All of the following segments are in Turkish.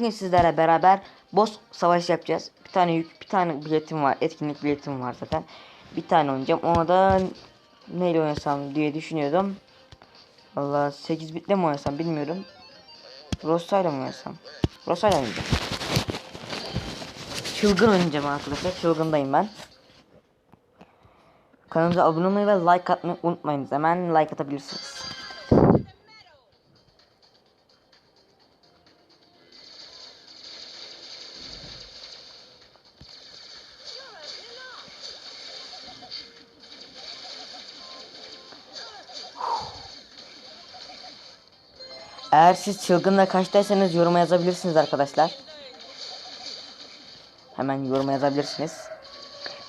Bugün sizlerle beraber boss savaş yapacağız. Bir tane yük, bir tane biletim var. Etkinlik biletim var zaten. Bir tane oynayacağım. Ona da neyle oynasam diye düşünüyordum. Valla 8 bitle mi oynasam bilmiyorum. Rossa'yla mı oynasam? Rossa'yla oynayacağım. Çılgın oynayacağım arkadaşlar. Çılgındayım ben. Kanalımıza abone olmayı ve like atmayı unutmayınız. Hemen like atabilirsiniz. Eğer siz çılgınla kaçtaysanız yoruma yazabilirsiniz arkadaşlar. Hemen yoruma yazabilirsiniz.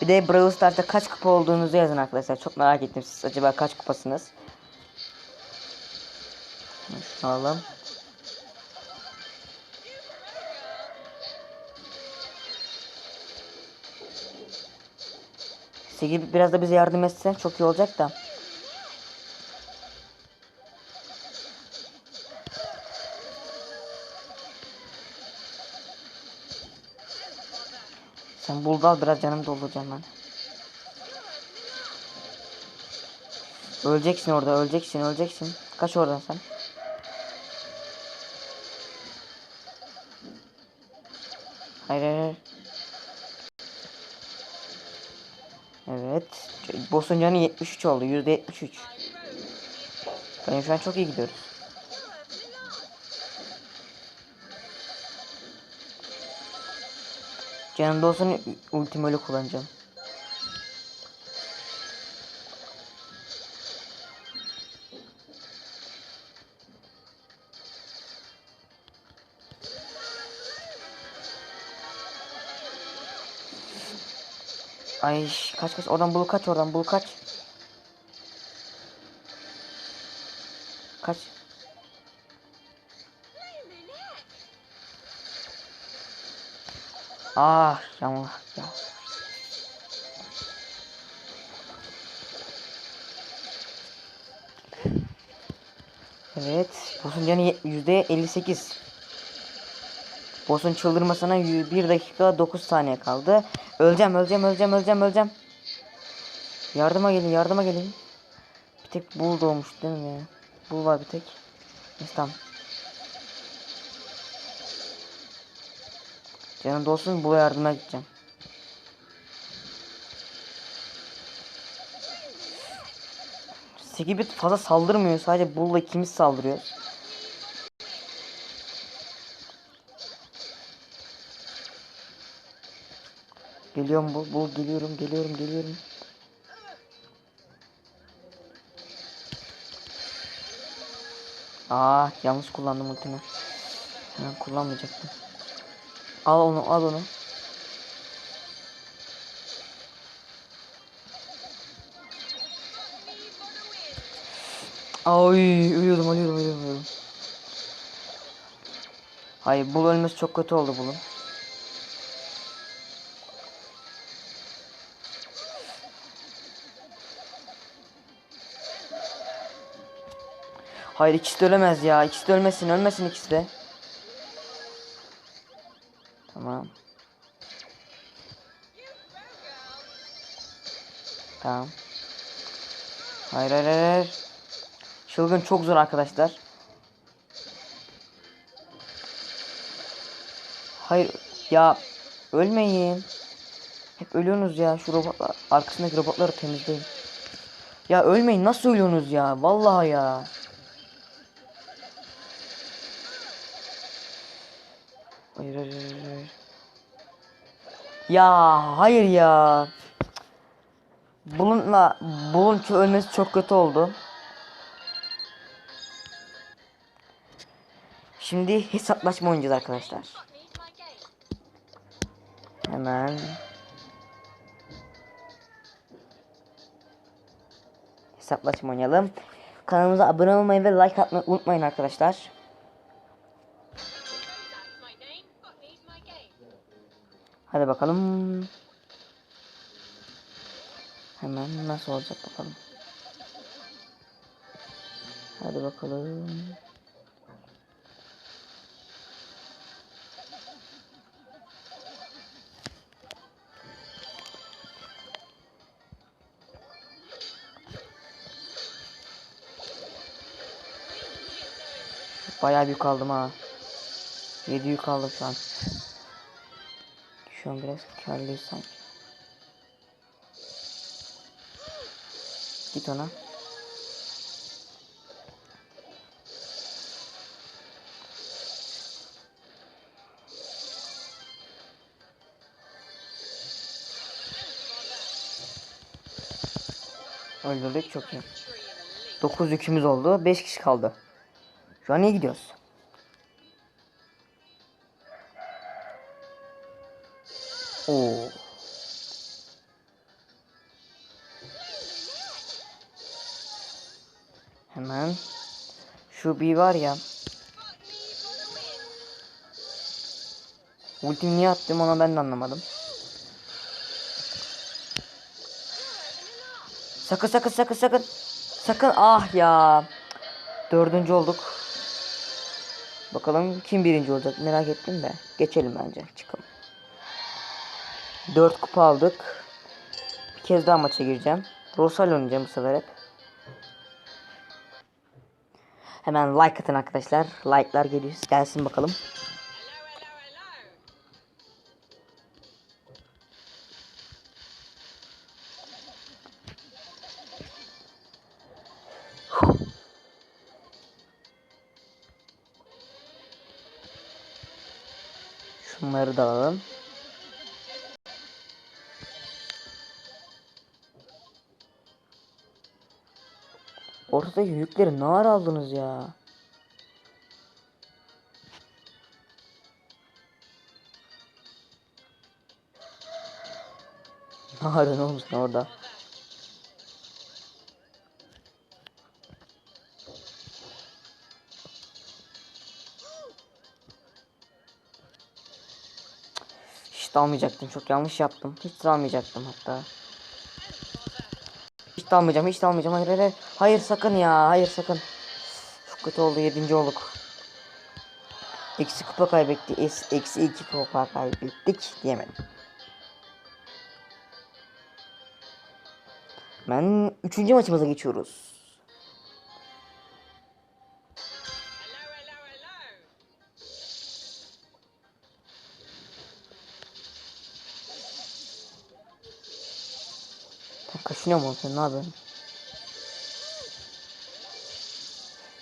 Bir de Brawl Stars'ta kaç kupa olduğunuzu yazın arkadaşlar. Çok merak ettim siz acaba kaç kupasınız? Şunu alalım. Biraz da bize yardım etse çok iyi olacak da. Sen buldal biraz canım dolduracağım ben. Öleceksin orada öleceksin öleceksin. Kaç oradan sen. Hayır hayır. Evet. Boss'un canı 73 oldu. %73. Ben şu an çok iyi gidiyoruz. Canımda olsun ultimi öyle kullanacağım. Ay kaç kaç oradan bul kaç oradan bul kaç. Kaç. Ah yağmur ya. Evet, boss'un canı yüzde 58. Boss'un çıldırmasına 1 dakika 9 saniye kaldı. Öleceğim, öleceğim, öleceğim, öleceğim, öleceğim. Yardıma gelin, yardıma gelin. Bir tek bul doğmuş değil mi ya? Bul var bir tek. Neyse. Canım dolsun bu yardıma gideceğim. Sekibit fazla saldırmıyor. Sadece Bull'la ikimiz saldırıyoruz. Geliyorum Bull, Bull geliyorum, geliyorum, geliyorum. Ah yanlış kullandım ultimi. Hemen kullanmayacaktım. Al onu al onu. Ay ölüyordum ölüyordum. ölüyordum. Hayır bul ölmesi çok kötü oldu bulun. Hayır ikisi de ölemez ya. İkisi de ölmesin ölmesin ikisi de. Tamam. Hayır hayır hayır. Çılgın çok zor arkadaşlar. Hayır ya ölmeyin. Hep ölüyorsunuz ya şu robotlar arkasındaki robotları temizleyin. Ya ölmeyin nasıl ölüyorsunuz ya vallahi ya. Hayır hayır hayır. hayır. Ya hayır ya. Bulunla bulun ölmesi çok kötü oldu. Şimdi hesaplaşma oynayacağız arkadaşlar. Hemen. Hesaplaşma oynayalım. Kanalımıza abone olmayı ve like atmayı unutmayın arkadaşlar. Hadi bakalım. Hemen nasıl olacak bakalım. Hadi bakalım. Bayağı büyük aldım ha. 7 yük aldım şu an. Şu an biraz karlıyız sanki. Git ona. Öldürdük çok iyi. 9 yükümüz oldu. 5 kişi kaldı. Şu an iyi gidiyoruz. Oo. Hemen şu bir var ya. Ultimi niye attım onu ben de anlamadım. Sakın sakın sakın sakın. Sakın ah ya. Dördüncü olduk. Bakalım kim birinci olacak merak ettim de. Geçelim bence çıkalım. Dört kupa aldık. Bir kez daha maça gireceğim. Rosal oynayacağım bu sefer hep. Hemen like atın arkadaşlar. Like'lar geliyor. Gelsin bakalım. Şunları da alalım. Ortadaki yükleri ne ara aldınız ya? Ne arıyorsun oğlum sen orada? Hiç dalmayacaktım. Çok yanlış yaptım. Hiç dalmayacaktım hatta. Dalmayacağım. Hiç dalmayacağım. Hayır hayır. Hayır, sakın ya. Hayır sakın. Çok kötü oldu. Yedinci olduk. Eksi kupa kaybetti. Es, eksi iki kupa kaybettik. Diyemedim. Ben üçüncü maçımıza geçiyoruz. Mu oğlum sen ne yapıyorsun?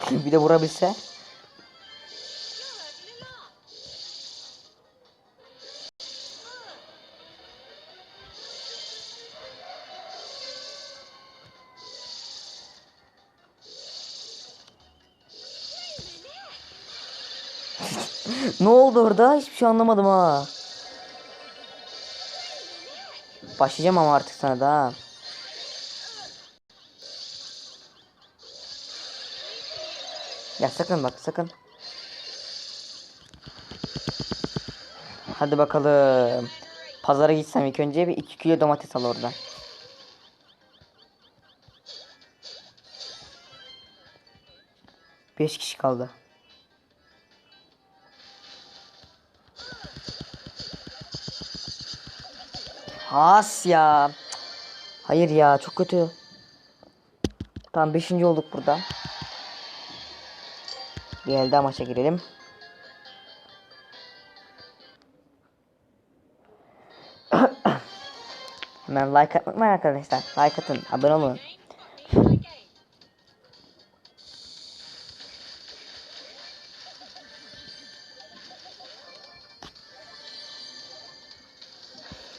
bir de vurabilse. ne oldu orada? Hiçbir şey anlamadım ha. Başlayacağım ama artık sana da Ya sakın bak sakın. Hadi bakalım. Pazara gitsem ilk önce bir 2 kilo domates al oradan. Beş kişi kaldı. Has ya. Hayır ya çok kötü. Tamam 5. olduk burada. Bir elde daha maça girelim. Hemen like atmak var arkadaşlar. Like atın. Abone olun.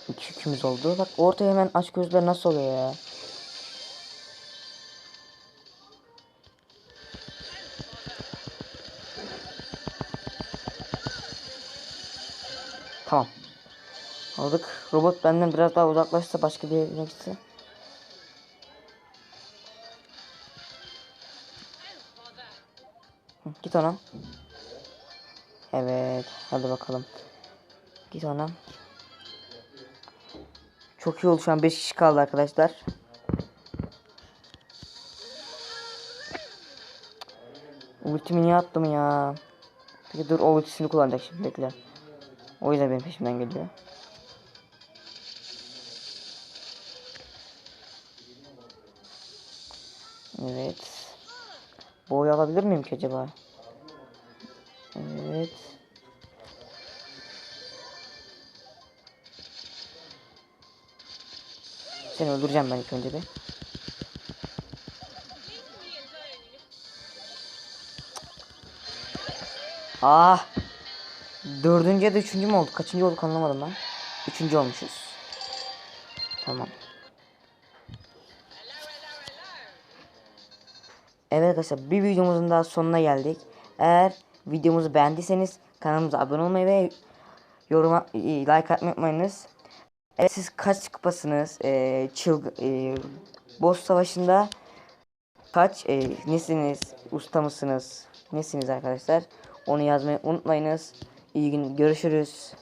İki yükümüz oldu. Bak ortaya hemen aç gözler nasıl oluyor ya. Aldık. Robot benden biraz daha uzaklaşsa başka bir yere gitse. Git ona. Evet. Hadi bakalım. Git ona. Çok iyi oldu şu an 5 kişi kaldı arkadaşlar. Ultimi niye attım ya? Peki dur o ultisini kullanacak şimdi bekle. O yüzden benim peşimden geliyor. Evet. Bu oyu alabilir miyim ki acaba? Evet. Seni öldüreceğim ben ilk önce bir. Ah. Dördüncü ya da üçüncü mü olduk? Kaçıncı olduk anlamadım ben. Üçüncü olmuşuz. Tamam. Evet arkadaşlar bir videomuzun daha sonuna geldik. Eğer videomuzu beğendiyseniz kanalımıza abone olmayı ve yoruma e, like atmayı unutmayınız. Evet siz kaç kupasınız? Ee, çılg e, boss savaşında kaç e, nesiniz? Usta mısınız? Nesiniz arkadaşlar? Onu yazmayı unutmayınız. İyi gün görüşürüz.